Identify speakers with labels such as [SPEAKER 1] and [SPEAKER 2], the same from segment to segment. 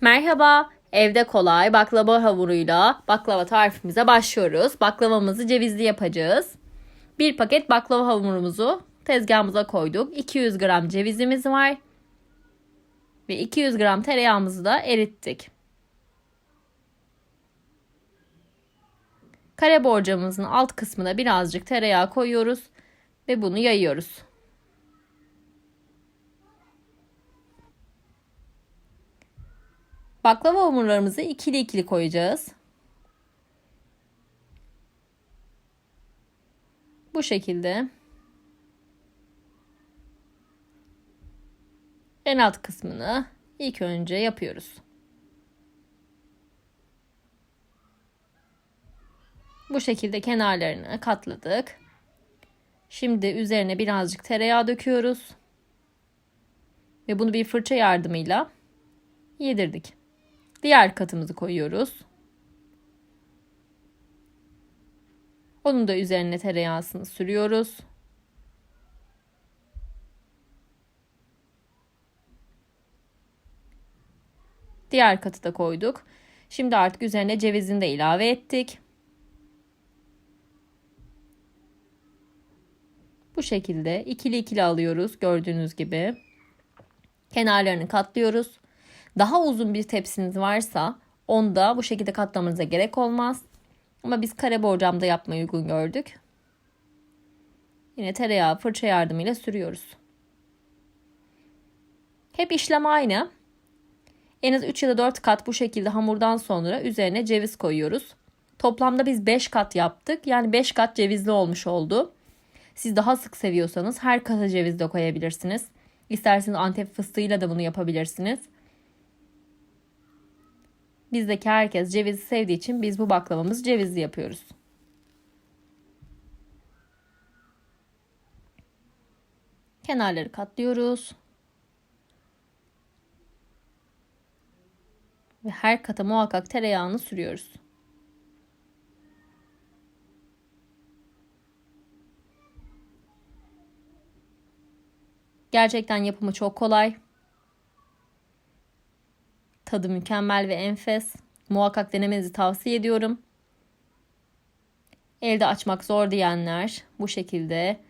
[SPEAKER 1] Merhaba, evde kolay baklava hamuruyla baklava tarifimize başlıyoruz. Baklavamızı cevizli yapacağız. Bir paket baklava hamurumuzu tezgahımıza koyduk. 200 gram cevizimiz var. Ve 200 gram tereyağımızı da erittik. Kare borcamımızın alt kısmına birazcık tereyağı koyuyoruz ve bunu yayıyoruz. Baklava hamurlarımızı ikili ikili koyacağız. Bu şekilde. En alt kısmını ilk önce yapıyoruz. Bu şekilde kenarlarını katladık. Şimdi üzerine birazcık tereyağı döküyoruz. Ve bunu bir fırça yardımıyla yedirdik. Diğer katımızı koyuyoruz. Onun da üzerine tereyağısını sürüyoruz. Diğer katı da koyduk. Şimdi artık üzerine cevizini de ilave ettik. Bu şekilde ikili ikili alıyoruz gördüğünüz gibi. Kenarlarını katlıyoruz. Daha uzun bir tepsiniz varsa onda bu şekilde katlamanıza gerek olmaz. Ama biz kare borcamda yapmayı uygun gördük. Yine tereyağı fırça yardımıyla sürüyoruz. Hep işlem aynı. En az 3 ya da 4 kat bu şekilde hamurdan sonra üzerine ceviz koyuyoruz. Toplamda biz 5 kat yaptık. Yani 5 kat cevizli olmuş oldu. Siz daha sık seviyorsanız her kata ceviz de koyabilirsiniz. İsterseniz antep fıstığıyla da bunu yapabilirsiniz. Bizdeki herkes cevizi sevdiği için biz bu baklavamızı cevizli yapıyoruz. Kenarları katlıyoruz. Ve her kata muhakkak tereyağını sürüyoruz. Gerçekten yapımı çok kolay. Tadı mükemmel ve enfes. Muhakkak denemenizi tavsiye ediyorum. Elde açmak zor diyenler bu şekilde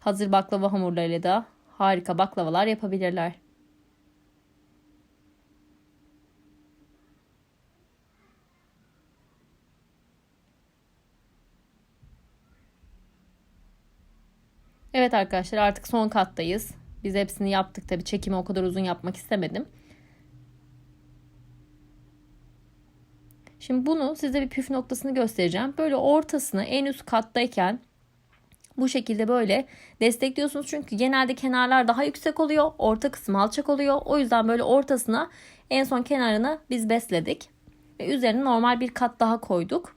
[SPEAKER 1] hazır baklava hamurlarıyla da harika baklavalar yapabilirler. Evet arkadaşlar artık son kattayız. Biz hepsini yaptık tabi çekimi o kadar uzun yapmak istemedim. Şimdi bunu size bir püf noktasını göstereceğim. Böyle ortasını en üst kattayken bu şekilde böyle destekliyorsunuz. Çünkü genelde kenarlar daha yüksek oluyor. Orta kısmı alçak oluyor. O yüzden böyle ortasına en son kenarını biz besledik. Ve üzerine normal bir kat daha koyduk.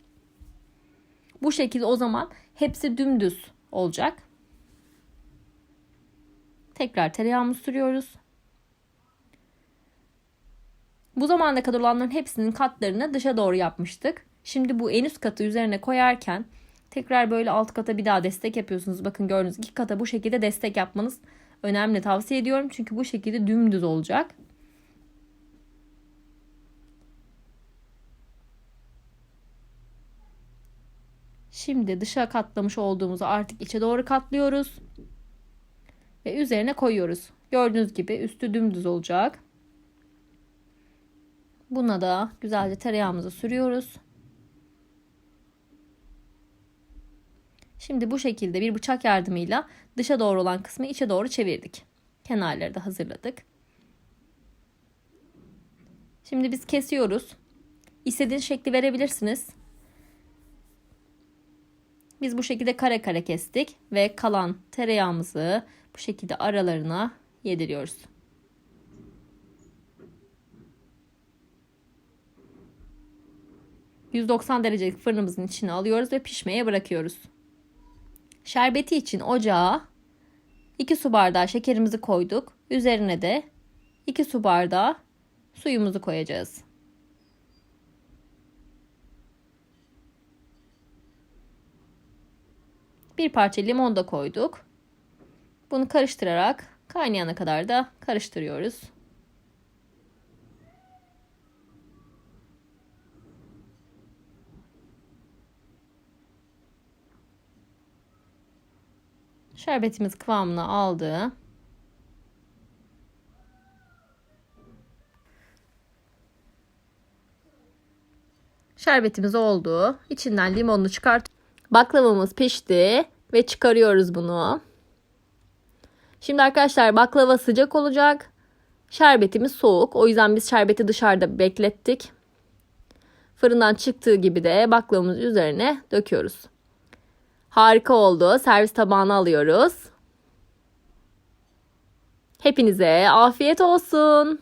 [SPEAKER 1] Bu şekilde o zaman hepsi dümdüz olacak. Tekrar tereyağımızı sürüyoruz. Bu zamana kadar olanların hepsinin katlarını dışa doğru yapmıştık. Şimdi bu en üst katı üzerine koyarken tekrar böyle alt kata bir daha destek yapıyorsunuz. Bakın gördüğünüz iki kata bu şekilde destek yapmanız önemli. Tavsiye ediyorum çünkü bu şekilde dümdüz olacak. Şimdi dışa katlamış olduğumuzu artık içe doğru katlıyoruz. Ve üzerine koyuyoruz. Gördüğünüz gibi üstü dümdüz olacak. Buna da güzelce tereyağımızı sürüyoruz. Şimdi bu şekilde bir bıçak yardımıyla dışa doğru olan kısmı içe doğru çevirdik. Kenarları da hazırladık. Şimdi biz kesiyoruz. İstediğiniz şekli verebilirsiniz. Biz bu şekilde kare kare kestik ve kalan tereyağımızı bu şekilde aralarına yediriyoruz. 190 derecelik fırınımızın içine alıyoruz ve pişmeye bırakıyoruz. Şerbeti için ocağa 2 su bardağı şekerimizi koyduk. Üzerine de 2 su bardağı suyumuzu koyacağız. Bir parça limon da koyduk. Bunu karıştırarak kaynayana kadar da karıştırıyoruz. Şerbetimiz kıvamını aldı. Şerbetimiz oldu. İçinden limonunu çıkart. Baklavamız pişti ve çıkarıyoruz bunu. Şimdi arkadaşlar baklava sıcak olacak. Şerbetimiz soğuk. O yüzden biz şerbeti dışarıda beklettik. Fırından çıktığı gibi de baklavamız üzerine döküyoruz. Harika oldu. Servis tabağına alıyoruz. Hepinize afiyet olsun.